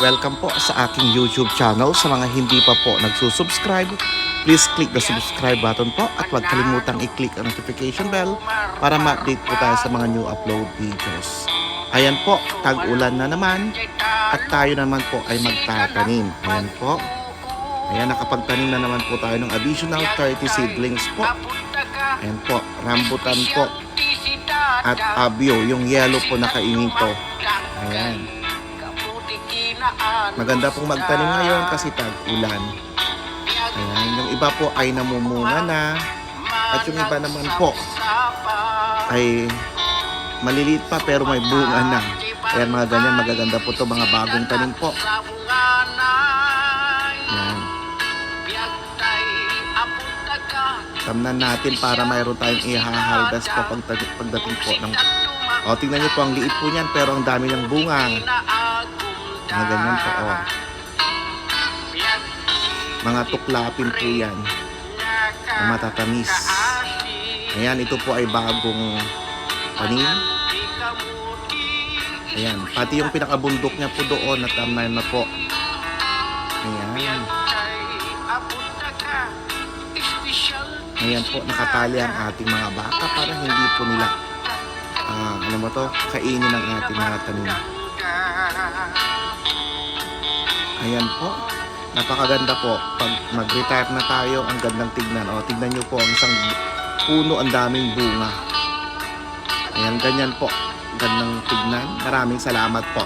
Welcome po sa aking YouTube channel. Sa mga hindi pa po nagsusubscribe, please click the subscribe button po at huwag kalimutang i-click ang notification bell para ma-update po tayo sa mga new upload videos. Ayan po, tag-ulan na naman at tayo naman po ay magtatanim. Ayan po. Ayan, nakapagtanim na naman po tayo ng additional 30 seedlings po. Ayan po, rambutan po at abyo, yung yellow po na kainito. Ayan. Maganda pong magtanim ngayon kasi tag-ulan. Ayan, yung iba po ay namumunga na at yung iba naman po ay maliliit pa pero may bunga na. Ayan mga ganyan, magaganda po to mga bagong tanim po. Ayan. Tamnan natin para mayroon tayong i-harvest po pag pagdating po ng... O, tingnan niyo po, ang liit po niyan pero ang dami ng bunga. Mga ganyan po, o. Mga tuklapin po yan na matatamis. Ayan, ito po ay bagong panin. Ayan, pati yung pinakabundok niya po doon, natamnan na po. Ayan. Ayan po, nakatali ang ating mga baka para hindi po nila, ah, ano mo to, kainin ang ating mga tanim. Ayan po, napakaganda po. Pag mag-retire na tayo, ang gandang tignan. O, tignan nyo po, ang isang puno, ang daming bunga. Ayan, ganyan po. Gandang tignan. Maraming salamat po.